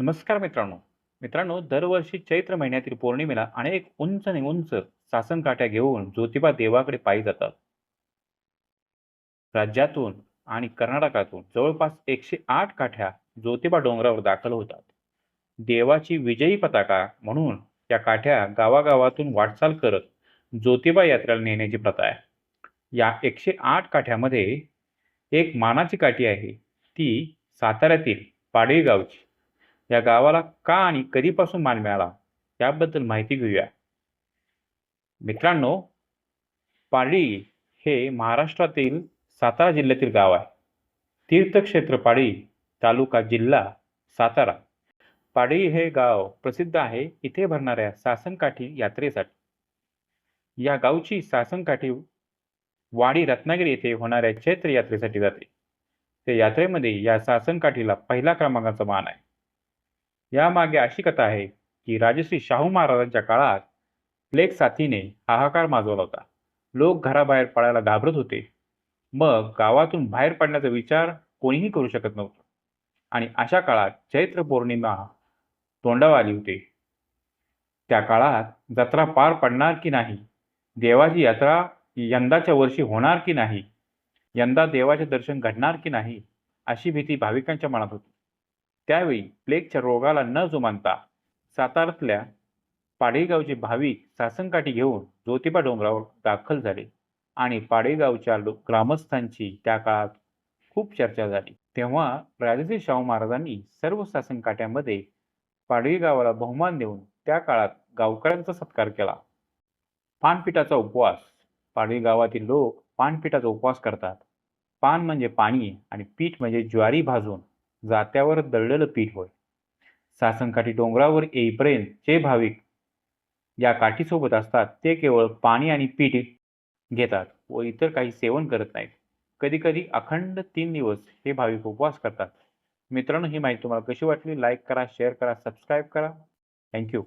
नमस्कार मित्रांनो. मित्रांनो दरवर्षी चैत्र महिन्यातील पौर्णिमेला अनेक उंच आणि उंच सासनकाठ्या घेऊन ज्योतिबा देवाकडे पायी जातात. राज्यातून आणि कर्नाटकातून जवळपास एकशे आठ काठ्या ज्योतिबा डोंगरावर दाखल होतात. देवाची विजयी पताका म्हणून या काठ्या गावागावातून वाटचाल करत ज्योतिबा यात्रेला नेण्याची प्रथा आहे. या एकशे आठ काठ्यामध्ये एक मानाची काठी आहे. ती साताऱ्यातील पाडळी गावची. या गावाला का आणि कधीपासून मान मिळाला याबद्दल माहिती घेऊया. मित्रांनो पाळी हे महाराष्ट्रातील सातारा जिल्ह्यातील गाव आहे. तीर्थक्षेत्र पाळी तालुका जिल्हा सातारा. पाळी हे गाव प्रसिद्ध आहे इथे भरणाऱ्या सासनकाठी यात्रेसाठी. या गावची सासनकाठी वाडी रत्नागिरी येथे होणाऱ्या चैत्र यात्रेसाठी जाते. त्या यात्रेमध्ये या सासनकाठीला पहिला क्रमांकाचा मान आहे. यामागे अशी कथा आहे की राजश्री शाहू महाराजांच्या काळात प्लेग साथीने हाहाकार माजवला होता. लोक घराबाहेर पडायला घाबरत होते. मग गावातून बाहेर पडण्याचा विचार कोणीही करू शकत नव्हतं. आणि अशा काळात चैत्र पौर्णिमा तोंडावर आली होती. त्या काळात जत्रा पार पडणार की नाही? देवाची यात्रा यंदाच्या वर्षी होणार की नाही? यंदा देवाचे दर्शन घडणार की नाही? अशी भीती भाविकांच्या मनात होती. त्यावेळी प्लेगच्या रोगाला न जुमानता सातारातल्या पाडेगावचे भाविक सासनकाठी घेऊन ज्योतिबा डोंगरावर दाखल झाले आणि पाडेगावच्या ग्रामस्थांची त्या काळात खूप चर्चा झाली. तेव्हा राजश्री शाहू महाराजांनी सर्व सासनकाठ्यामध्ये पाडेगावाला बहुमान देऊन त्या काळात गावकऱ्यांचा सत्कार केला. पानपिठाचा उपवास. पाडवी गावातील लोक पानपिठाचा उपवास करतात. पान म्हणजे पाणी आणि पीठ म्हणजे ज्वारी भाजून जात्यावर दळलेलं पीठ होय. सासनकाठी डोंगरावर येईपर्यंत जे भाविक या काठीसोबत असतात ते केवळ पाणी आणि पीठ घेतात व इतर काही सेवन करत नाहीत. कधीकधी अखंड तीन दिवस हे भाविक उपवास करतात. मित्रांनो ही माहिती तुम्हाला कशी वाटली? लाईक करा शेअर करा सबस्क्राईब करा. थँक्यू